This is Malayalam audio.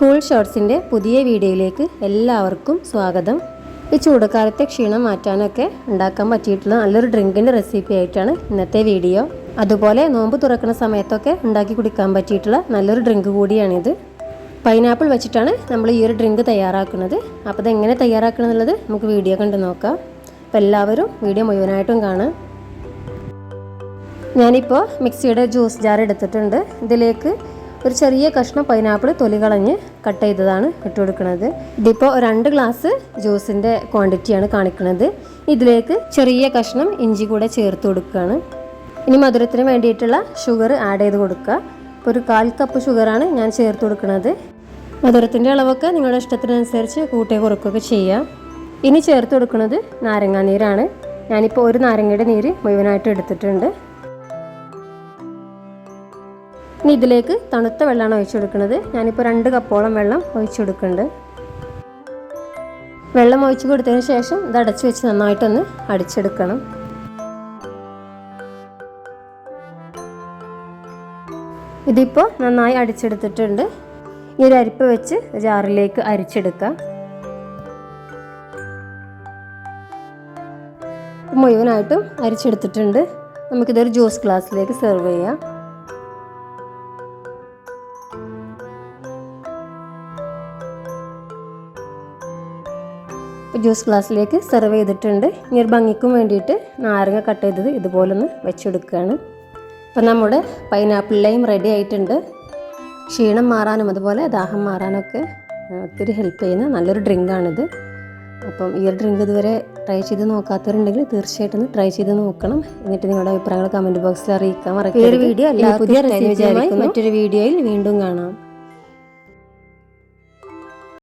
കൂൾ ഷോർട്സിന്റെ പുതിയ വീഡിയോയിലേക്ക് എല്ലാവർക്കും സ്വാഗതം. ഈ ചൂടക്കാലത്തെ ക്ഷീണം മാറ്റാനൊക്കെ ഉണ്ടാക്കാൻ പറ്റിയിട്ടുള്ള നല്ലൊരു ഡ്രിങ്കിന്റെ റെസിപ്പി ആയിട്ടാണ് ഇന്നത്തെ വീഡിയോ. അതുപോലെ നോമ്പ് തുറക്കുന്ന സമയത്തൊക്കെ ഉണ്ടാക്കി കുടിക്കാൻ പറ്റിയിട്ടുള്ള നല്ലൊരു ഡ്രിങ്ക് കൂടിയാണിത്. പൈനാപ്പിൾ വെച്ചിട്ടാണ് നമ്മൾ ഈ ഒരു ഡ്രിങ്ക് തയ്യാറാക്കുന്നത്. അപ്പോൾ അതെങ്ങനെ തയ്യാറാക്കണം എന്നുള്ളത് നമുക്ക് വീഡിയോ കണ്ട് നോക്കാം. അപ്പോൾ എല്ലാവരും വീഡിയോ മുഴുവനായിട്ടും കാണാം. ഞാനിപ്പോൾ മിക്സിയുടെ ജ്യൂസ് ജാർ എടുത്തിട്ടുണ്ട്. ഇതിലേക്ക് ഒരു ചെറിയ കഷ്ണം പൈനാപ്പിൾ തൊലി കളഞ്ഞ് കട്ട് ചെയ്തതാണ് ഇട്ട് കൊടുക്കുന്നത് ഇതിപ്പോൾ രണ്ട് ഗ്ലാസ് ജ്യൂസിന്റെ ക്വാണ്ടിറ്റിയാണ് കാണിക്കുന്നത്. ഇതിലേക്ക് ചെറിയ കഷ്ണം ഇഞ്ചി കൂടെ ചേർത്ത് കൊടുക്കുകയാണ്. ഇനി മധുരത്തിന് വേണ്ടിയിട്ടുള്ള ഷുഗർ ആഡ് ചെയ്ത് കൊടുക്കുക. ഇപ്പോൾ ഒരു കാൽ കപ്പ് ഷുഗറാണ് ഞാൻ ചേർത്ത് കൊടുക്കുന്നത്. മധുരത്തിന്റെ അളവൊക്കെ നിങ്ങളുടെ ഇഷ്ടത്തിനനുസരിച്ച് കൂട്ടി കുറക്കുകയൊക്കെ ചെയ്യാം. ഇനി ചേർത്ത് കൊടുക്കുന്നത് നാരങ്ങാനീരാണ് ഞാനിപ്പോൾ ഒരു നാരങ്ങയുടെ നീര് മുഴുവനായിട്ട് എടുത്തിട്ടുണ്ട്. ഇനി ഇതിലേക്ക് തണുത്ത വെള്ളമാണ് ഒഴിച്ചു കൊടുക്കുന്നത് ഞാനിപ്പോൾ രണ്ട് കപ്പോളം വെള്ളം ഒഴിച്ചു കൊടുക്കുന്നുണ്ട് വെള്ളം ഒഴിച്ചു കൊടുത്തതിന് ശേഷം ഇത് അടച്ചു വെച്ച് നന്നായിട്ടൊന്ന് അടിച്ചെടുക്കണം. ഇതിപ്പോൾ നന്നായി അടിച്ചെടുത്തിട്ടുണ്ട്. ഈ ഒരു അരിപ്പ് വെച്ച് ജാറിലേക്ക് അരിച്ചെടുക്കാം. മുഴുവനായിട്ടും അരിച്ചെടുത്തിട്ടുണ്ട്. നമുക്കിതൊരു ജ്യൂസ് ഗ്ലാസ്സിലേക്ക് സെർവ് ചെയ്യാം. ജ്യൂസ് ഗ്ലാസ്സിലേക്ക് സെർവ് ചെയ്തിട്ടുണ്ട്. ഇനി ഒരു ഭംഗിക്കും വേണ്ടിയിട്ട് നാരങ്ങ കട്ട് ചെയ്തത് ഇതുപോലെ ഒന്ന് വെച്ചെടുക്കുകയാണ്. അപ്പം നമ്മുടെ പൈനാപ്പിൾ ലൈം റെഡി ആയിട്ടുണ്ട്. ക്ഷീണം മാറാനും അതുപോലെ ദാഹം മാറാനൊക്കെ ഒത്തിരി ഹെൽപ്പ് ചെയ്യുന്ന നല്ലൊരു ഡ്രിങ്കാണിത് അപ്പം ഈ ഒരു ഡ്രിങ്ക് ഇതുവരെ ട്രൈ ചെയ്ത് നോക്കാത്തവരുണ്ടെങ്കിൽ തീർച്ചയായിട്ടും ഒന്ന് ട്രൈ ചെയ്ത് നോക്കണം. എന്നിട്ട് നിങ്ങളുടെ അഭിപ്രായങ്ങൾ കമന്റ് ബോക്സിൽ അറിയിക്കാൻ മറക്കരുത്. വീഡിയോ പുതിയ മറ്റൊരു വീഡിയോയിൽ വീണ്ടും കാണാം.